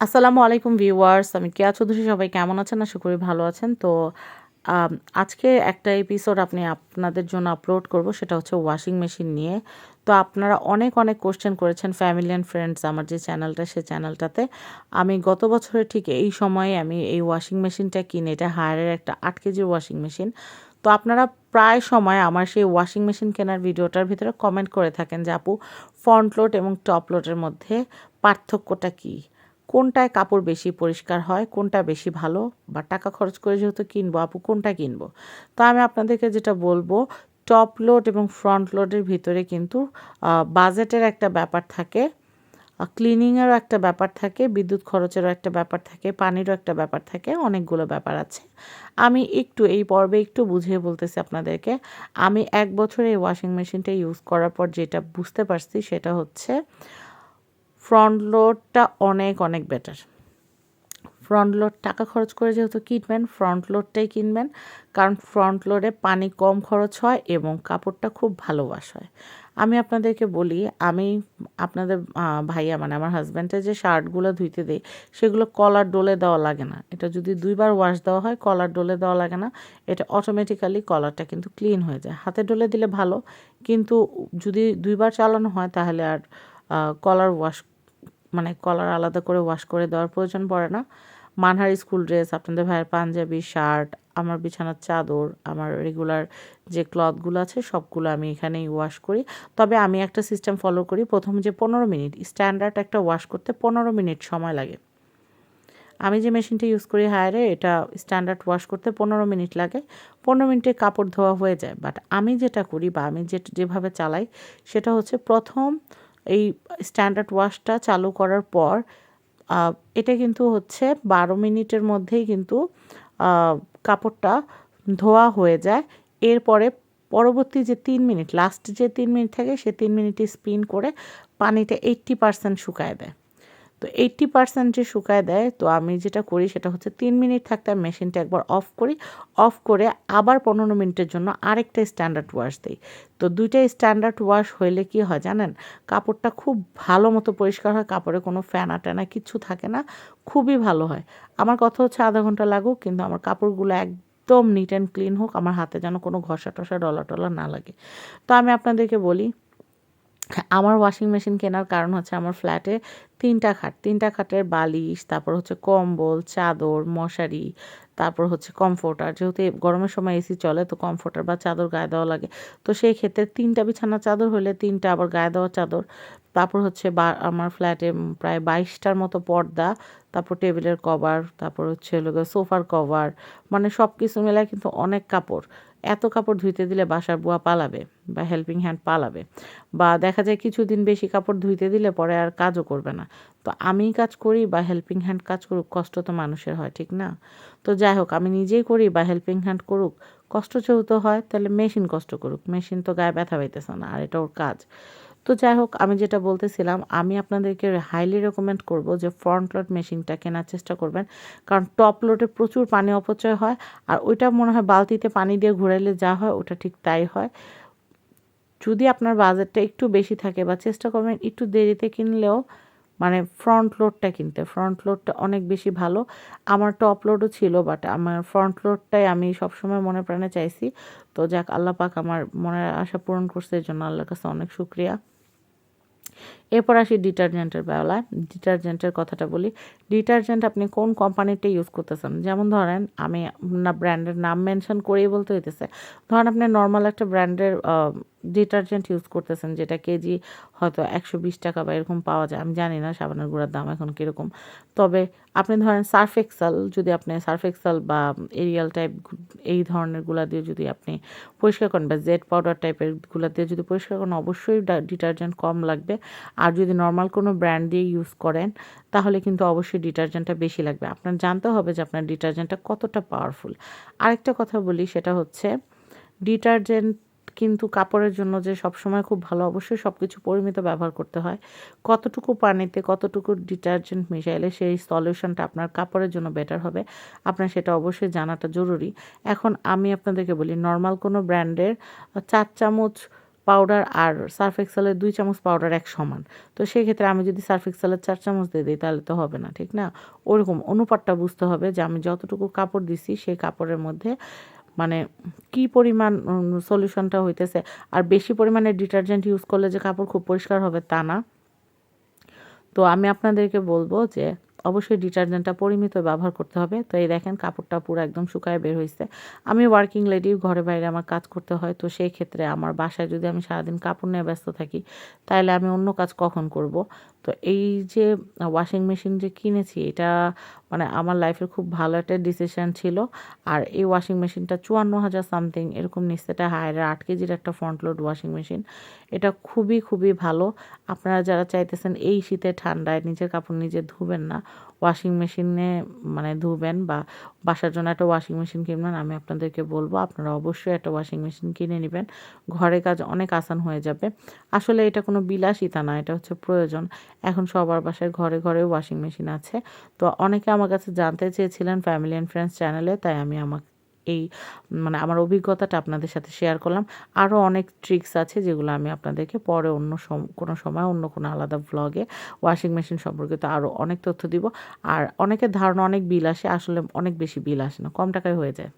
আসসালামু আলাইকুম ভিউয়ার্স, আমি কেয়া চৌধুরী, সবাই কেমন আছেন? আশা করি ভালো আছেন। তো আজকে একটা এপিসোড আপনি আপনাদের জন্য আপলোড করব, সেটা হচ্ছে ওয়াশিং মেশিন নিয়ে। তো আপনারা অনেক অনেক কোশ্চেন করেছেন ফ্যামিলি অ্যান্ড ফ্রেন্ডস আমার যে চ্যানেলটা সে চ্যানেলটাতে আমি গত বছরে ঠিক এই সময়ে আমি এই ওয়াশিং মেশিনটা কিনে, এটা হায়ারের একটা আট কেজির ওয়াশিং মেশিন তো আপনারা প্রায় সময় আমার সেই ওয়াশিং মেশিন কেনার ভিডিওটার ভিতরে কমেন্ট করে থাকেন যে আপু ফ্রন্ট লোড এবং টপ লোডের মধ্যে পার্থক্যটা কী? কোনটায় কাপড় বেশি পরিষ্কার হয়, কোনটা বেশি ভালো বা টাকা খরচ করে যেহেতু কিনবো আপু, কোনটা কিনবো? তো আমি আপনাদেরকে যেটা বলব টপ লোড এবং ফ্রন্ট লোডের ভিতরে কিন্তু বাজেটের একটা ব্যাপার থাকে ক্লিনিংয়েরও একটা ব্যাপার থাকে, বিদ্যুৎ খরচেরও একটা ব্যাপার থাকে, পানিরও একটা ব্যাপার থাকে, অনেকগুলো ব্যাপার আছে। আমি একটু এই পর্বে একটু বুঝিয়ে বলতেছি আপনাদেরকে, আমি এক বছর এই ওয়াশিং মেশিনটা ইউজ করার পর যেটা বুঝতে পারছি সেটা হচ্ছে ফ্রন্ট লোডটা অনেক অনেক বেটার ফ্রন্ট লোড টাকা খরচ করে যেহেতু কিনবেন ফ্রন্ট লোডটাই কিনবেন, কারণ ফ্রন্ট লোডে পানি কম খরচ হয় এবং কাপড়টা খুব ভালো ওয়াশ হয়। আমি আপনাদেরকে বলি, আমি আপনাদের ভাইয়া মানে আমার হাজব্যান্ডের যে শার্টগুলো ধুইতে দিই, সেগুলো কলার ডোলে দেওয়া লাগে না। এটা যদি দুইবার ওয়াশ দেওয়া হয় কলার ডোলে দেওয়া লাগে না। এটা অটোমেটিক্যালি কলারটা কিন্তু ক্লিন হয়ে যায়। হাতে ডোলে দিলে ভালো, কিন্তু যদি দুইবার চালানো হয়, তাহলে আর কলার ওয়াশ মানে কলার আলাদা করে ওয়াশ করে দেওয়ার প্রয়োজন পড়ে না। মানহার স্কুল ড্রেস আপনাদের ভাইয়ের পাঞ্জাবি শার্ট আমার বিছানার চাদর, আমার রেগুলার যে ক্লথগুলো আছে সবগুলো আমি এখানেই ওয়াশ করি। তবে আমি একটা সিস্টেম ফলো করি, প্রথম যে পনেরো মিনিট স্ট্যান্ডার্ড একটা ওয়াশ করতে পনেরো মিনিট সময় লাগে। আমি যে মেশিনটা ইউজ করি হায়ারে, এটা স্ট্যান্ডার্ড ওয়াশ করতে পনেরো মিনিট লাগে। পনেরো মিনিটে কাপড় ধোয়া হয়ে যায় বাট আমি যেটা করি বা আমি যে, যেভাবে চালাই, সেটা হচ্ছে প্রথম এই স্ট্যান্ডার্ড ওয়াশটা চালু করার পর এটা কিন্তু হচ্ছে বারো মিনিটের মধ্যেই কিন্তু কাপড়টা ধোয়া হয়ে যায়। এরপরে পরবর্তী যে তিন মিনিট লাস্ট যে তিন মিনিট থাকে, সে তিন মিনিটে স্পিন করে পানিটা এইট্টি পারসেন্ট শুকায় দেয়। তো এইট্টি পার্সেন্ট যে শুকায় দেয়, তো আমি যেটা করি সেটা হচ্ছে তিন মিনিট থাকতে আমি মেশিনটা একবার অফ করি। অফ করে আবার পনেরো মিনিটের জন্য আরেকটা স্ট্যান্ডার্ড ওয়াশ দিই। তো দুইটা স্ট্যান্ডার্ড ওয়াশ হইলে কি হয় জানেন? কাপড়টা খুব ভালো মতো পরিষ্কার হয়, কাপড়ে কোনো ফ্যানা ট্যানা কিছু থাকে না, খুবই ভালো হয়। আমার কথা হচ্ছে আধা ঘণ্টা লাগুক, কিন্তু আমার কাপড়গুলো এক একদম নিট অ্যান্ড ক্লিন হোক, আমার হাতে যেন কোনো ঘষা টসা ডলা টলা না লাগে। তো আমি আপনাদেরকে বলি আমার ওয়াশিং মেশিন কেনার কারণ হচ্ছে আমার ফ্ল্যাটে তিনটা খাট, তিনটা খাটের বালিশ, তারপর হচ্ছে কম্বল, চাদর, মশারি, তারপর হচ্ছে কমফোর্টার যেহেতু গরমের সময় এসি চলে, তো কমফোর্টার বা চাদর গায়ে দেওয়া লাগে। তো সেই ক্ষেত্রে তিনটা বিছানা চাদর হলে তিনটা আবার গায়ে দেওয়া চাদর। তারপর হচ্ছে বা, আমার ফ্ল্যাটে প্রায় বাইশটার মতো পর্দা, তারপর টেবিলের কভার তারপর হচ্ছে সোফার কভার মানে সব কিছু মেলায় কিন্তু অনেক কাপড়। এত কাপড় ধুইতে দিলে বাসার বুয়া পালাবে বা হেল্পিং হ্যান্ড পালাবে বা দেখা যায় কিছুদিন বেশি কাপড় ধুইতে দিলে পরে আর কাজও করবে না। তো আমি কাজ করি বা হেল্পিং হ্যান্ড কাজ করুক, কষ্ট তো মানুষের হয়, ঠিক না? তো যাই হোক, আমি নিজেই করি বা হেল্পিং হ্যান্ড করুক, কষ্ট যেহেতু হয়, তাহলে মেশিন কষ্ট করুক। মেশিন তো গায়ে ব্যথা পাইতেছে না, আর এটা ওর কাজ। তো যাই হোক, আমি যেটা বলতেছিলাম, আমি আপনাদেরকে হাইলি রেকমেন্ড করব যে ফ্রন্ট লোড মেশিনটা কেনার চেষ্টা করবেন। কারণ টপ লোডে প্রচুর পানি অপচয় হয়, আর ওইটা মনে হয় বালতিতে পানি দিয়ে ঘুরাইলে যা হয়, ওটা ঠিক তাই হয়। যদি আপনার বাজেটটা একটু বেশি থাকে বা চেষ্টা করবেন একটু দেরিতে কিনলেও মানে ফ্রন্ট লোডটা কিনতে। ফ্রন্ট লোডটা অনেক বেশি ভালো। আমার টপ লোডও ছিল বাট আমার ফ্রন্ট লোডটাই আমি সবসময় মনে প্রাণে চাইছি। তো যাক, আল্লাহ পাক আমার মনের আশা পূরণ করছে এই জন্য আল্লাহর কাছে অনেক শুক্রিয়া। এরপর আসি ডিটারজেন্টের বেলা ডিটারজেন্টের কথাটা বলি। ডিটারজেন্ট আপনি কোন কোম্পানিতে ইউজ করতেছেন? যেমন ধরেন, আমি না ব্র্যান্ডের নাম মেনশন করেই বলতে হইতেছে। ধরেন আপনি নর্মাল একটা ব্র্যান্ডের ডিটারজেন্ট ইউজ করতেছেন, যেটা কেজি হয়তো একশো বিশ টাকা বা এরকম পাওয়া যায়। আমি জানি না সাবানের গুঁড়ার দাম এখন কীরকম। তবে আপনি ধরেন সার্ফ এক্সাল যদি আপনি সার্ফ এক্সাল বা এরিয়াল টাইপ এই ধরনেরগুলা দিয়ে যদি আপনি পরিষ্কার করেন বা জেড পাউডার টাইপেরগুলা দিয়ে যদি পরিষ্কার করেন, অবশ্যই ডিটারজেন্ট কম লাগবে। আর যদি নর্মাল কোনো ব্র্যান্ড দিয়ে ইউজ করেন, তাহলে কিন্তু অবশ্যই ডিটারজেন্টটা বেশি লাগবে। আপনার জানতে হবে যে আপনার ডিটারজেন্টটা কতটা পাওয়ারফুল আরেকটা কথা বলি, সেটা হচ্ছে ডিটারজেন্ট কিন্তু কাপড়ের জন্য যে সবসময় খুব ভালো, অবশ্যই সব কিছু পরিমিত ব্যবহার করতে হয়। কতটুকু পানিতে, কতটুকু ডিটারজেন্ট মিশাইলে সেই সলিউশনটা আপনার কাপড়ের জন্য বেটার হবে, আপনার সেটা অবশ্যই জানাটা জরুরি। এখন আমি আপনাদেরকে বলি নর্মাল কোনো ব্র্যান্ডের চার চামচ পাউডার আর সার্ফ এক্সেলের দুই চামচ পাউডার এক সমান। তো সেই ক্ষেত্রে আমি যদি সার্ফ এক্সেলের চার চামচ দিয়ে দিই, তাহলে তো হবে না, ঠিক না? ওরকম অনুপাতটা বুঝতে হবে যে আমি যতটুকু কাপড় দিছি, সেই কাপড়ের মধ্যে মানে কি পরিমাণ সলিউশনটা হইতেছে? আর বেশি পরিমাণে ডিটারজেন্ট ইউজ করলে যে কাপড় খুব পরিষ্কার হবে তা না। তো আমি আপনাদেরকে বলব যে, অবশ্যই ডিটারজেন্টটা পরিমিত ব্যবহার করতে হবে। তো এই দেখেন কাপড়টা পুরো একদম শুকায় বের হয়েছে আমি ওয়ার্কিং লেডি ঘরে বাইরে আমার কাজ করতে হয়। তো সেই ক্ষেত্রে আমার বাসায় যদি আমি সারাদিন কাপড় নিয়ে ব্যস্ত থাকি, তাহলে আমি অন্য কাজ কখন করব? তো এই যে ওয়াশিং মেশিন যে কিনেছি, এটা মানে আমার লাইফের খুব ভালো একটা ডিসিশন ছিল। আর এই ওয়াশিং মেশিনটা চুয়ান্ন হাজার সামথিং এরকম নিচ্ছে এটা হায়ারে আট কেজির একটা ফ্রন্ট লোড ওয়াশিং মেশিন এটা খুবই খুবই ভালো। আপনারা যারা চাইতেছেন এই শীতে ঠান্ডায় নিজের কাপড় নিজে ধুবেন না ওয়াশিং মেশিনে মানে ধুবেন বা বাসার জন্য একটা ওয়াশিং মেশিন কিনবেন, আমি আপনাদেরকে বলব, আপনারা অবশ্যই একটা ওয়াশিং মেশিন কিনে নেবেন। ঘরে কাজ অনেক আসান হয়ে যাবে। আসলে এটা কোনো বিলাসিতা না, এটা হচ্ছে প্রয়োজন। এখন সবার বাসায় ঘরে ঘরে ওয়াশিং মেশিন আছে। তো অনেকে আমার কাছে জানতে চেয়েছিলেন ফ্যামিলি অ্যান্ড ফ্রেন্ডস চ্যানেলে তাই আমি আমাকে এই মানে আমার অভিজ্ঞতাটা আপনাদের সাথে শেয়ার করলাম। আরও অনেক ট্রিক্স আছে যেগুলো আমি আপনাদেরকে পরে অন্য সম, কোনো সময় অন্য কোনো আলাদা ভ্লগে ওয়াশিং মেশিন সম্পর্কিত আরও অনেক তথ্য দিব। আর অনেকের ধারণা অনেক বিল আসে আসলে অনেক বেশি বিল আসে না, কম টাকায় হয়ে যায়।